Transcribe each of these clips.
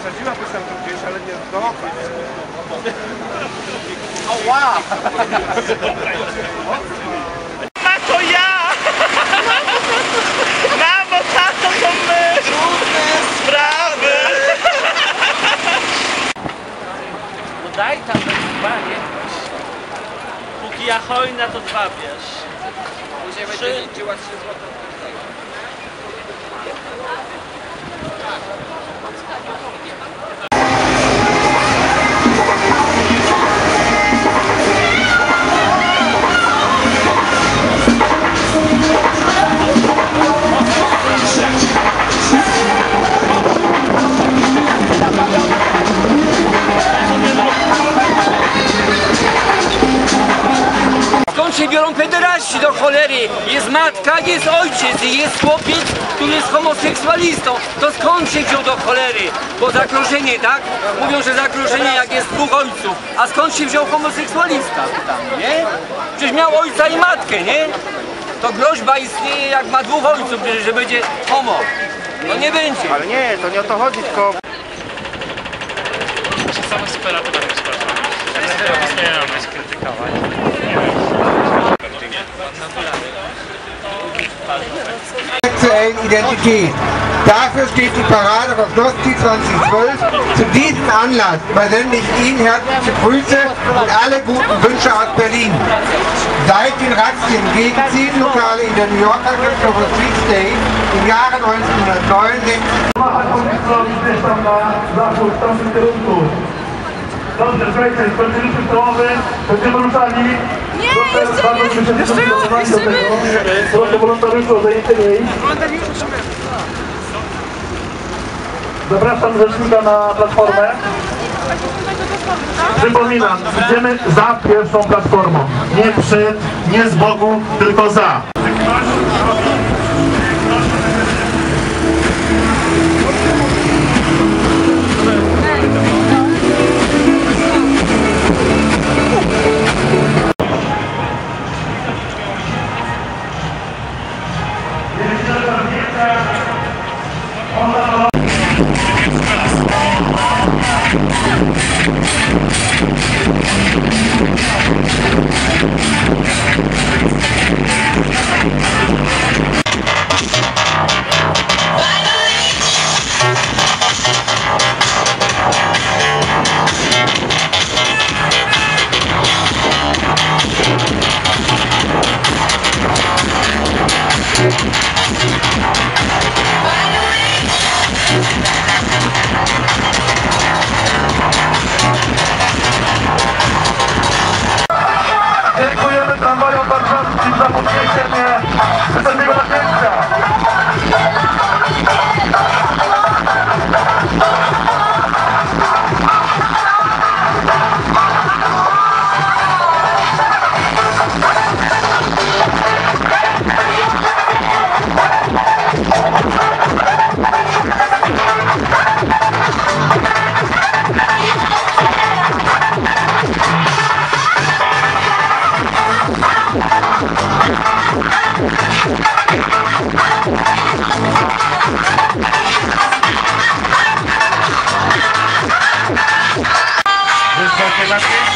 Wsadziłaby sam tu gdzieś, ale nie do oka. A to ja! Mamo, tato, to my! Trudne sprawy! No daj tam te dwa, nie? Hojna, to dwa bierz. Później będzie liczyła 3 zł. Biorą pederaści do cholery? Jest matka, jest ojciec i jest chłopiec, który jest homoseksualistą. To skąd się wziął do cholery? Bo zagrożenie, tak? Mówią, że zagrożenie jak jest dwóch ojców. A skąd się wziął homoseksualista? Pytam, nie? Przecież miał ojca i matkę, nie? To groźba istnieje jak ma dwóch ojców, że- będzie homo. No nie będzie. Ale nie, to nie o to chodzi, tylko Same superlatywy tak skarżą. Nie mamy skrytykować. Sexuellen Identität. Dafür steht die Parade Rosnowski 2012 zu diesem Anlass übersende ich Ihnen herzliche Grüße und alle guten Wünsche aus Berlin. Seit den Razzien gegen zehn Lokale in der New Yorker Christopher Street State im Jahre 1969 Dobrze, słuchajcie, skończyliśmy połowy, będziemy ruszali. Nie, Proszę jeszcze bardzo, nie. żebyście Jeszcze ja, jeszcze tego. Proszę wolontariuszy o zajęcie miejsc. Zapraszam rzecznika na platformę. Przypominam, idziemy za pierwszą platformą. Nie przed, nie z boku, tylko za. Jorge Vázquez.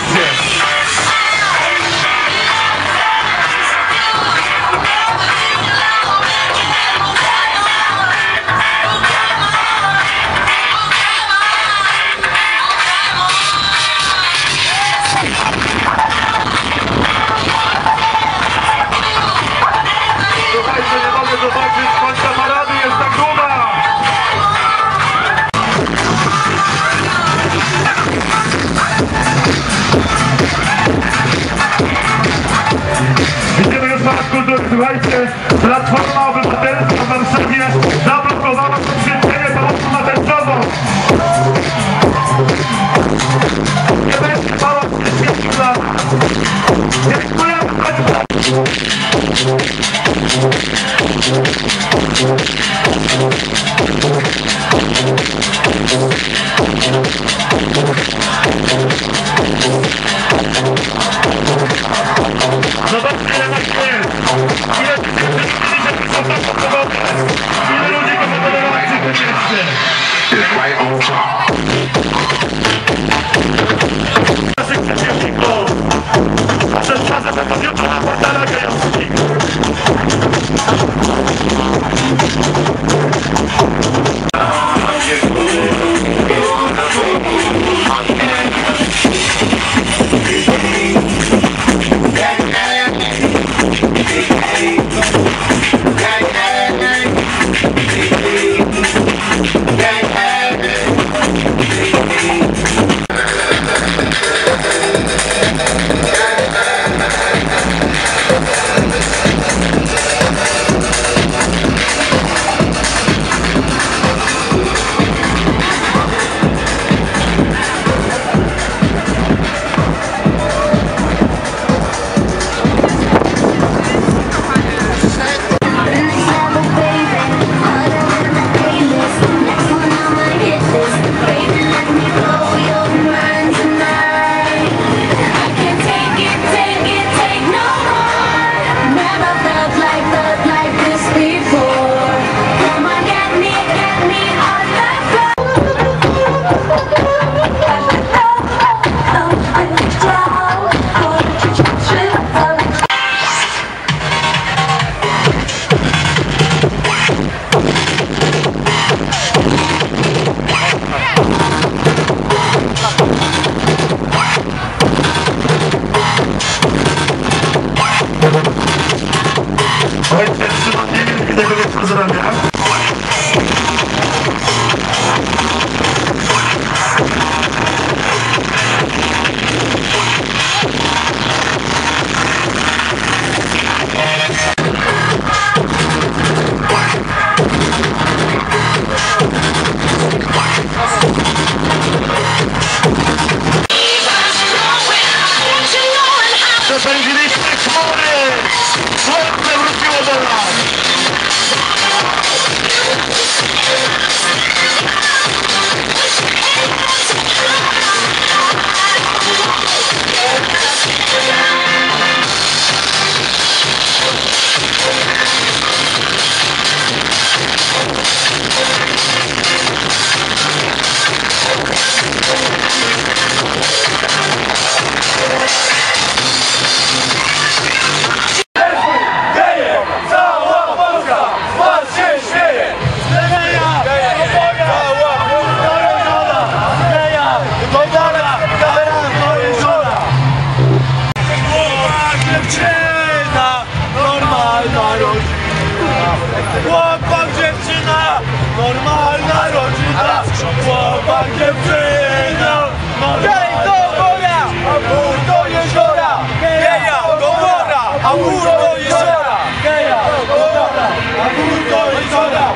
Chłopak, dziewczyna, normalna rodzina. Chłopak, dziewczyna, normalna rodzina. A wór do jeziora, geja do wora, a wór do jeziora, geja do wora, a wór do jeziora.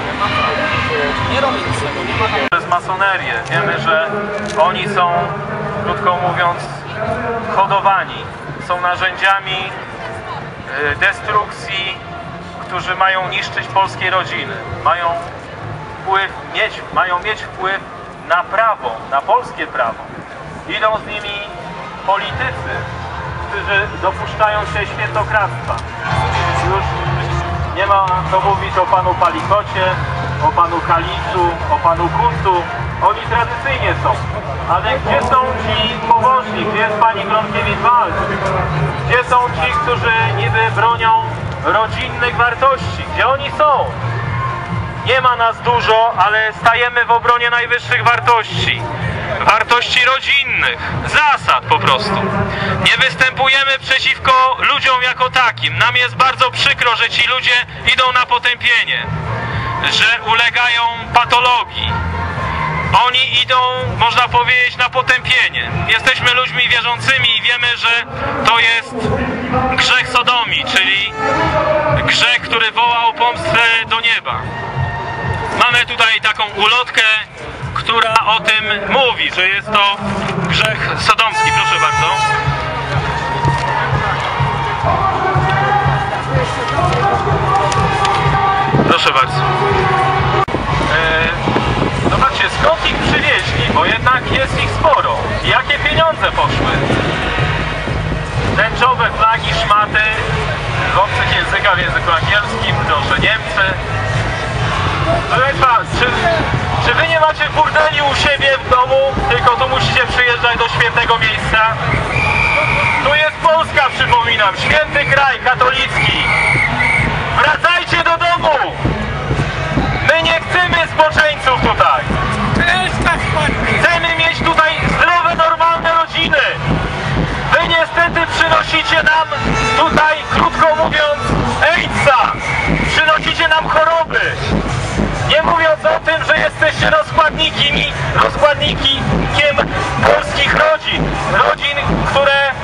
przez masonerię. Wiemy, że oni są, krótko mówiąc, hodowani. Są narzędziami y, destrukcji, którzy mają niszczyć polskie rodziny. Mają wpływ, mieć, mają mieć wpływ na prawo, na polskie prawo. Idą z nimi politycy, którzy dopuszczają się świętokradztwa. Już nie ma co mówić o panu Palikocie, o panu Kalicu, o panu Kuncu. Oni tradycyjnie są. Ale gdzie są ci pobożni? Gdzie jest pani Gronkiewicz-Walc? Gdzie są ci, którzy niby bronią rodzinnych wartości? Gdzie oni są? Nie ma nas dużo, ale stajemy w obronie najwyższych wartości. Wartości rodzinnych, zasad po prostu. Nie występujemy przeciwko ludziom jako takim. Nam jest bardzo przykro, że ci ludzie idą na potępienie, że ulegają patologii. Oni idą, można powiedzieć, na potępienie. Jesteśmy ludźmi wierzącymi i wiemy, że to jest grzech sodomii, czyli grzech, który woła o pomstę do nieba. Mamy tutaj taką ulotkę, która o tym mówi, że jest to grzech sodomski. Proszę bardzo. Proszę bardzo. Skąd ich przywieźli, bo jednak jest ich sporo. Jakie pieniądze poszły? Tęczowe flagi, szmaty w obcych językach, w języku angielskim, proszę Niemcy, Państwa, czy, czy Wy nie macie burdeli u siebie w domu, tylko tu musicie przyjeżdżać do świętego miejsca? Tu jest Polska, przypominam, święty kraj katolicki. Wracajcie do domu! My nie chcemy zboczeńców tutaj. Chcemy mieć tutaj zdrowe, normalne rodziny. Wy niestety przynosicie nam tutaj, krótko mówiąc, AIDS-a. Przynosicie nam choroby. Nie mówiąc o tym, że jesteście rozkładnikiem, rozkładnikiem polskich rodzin. Rodzin, które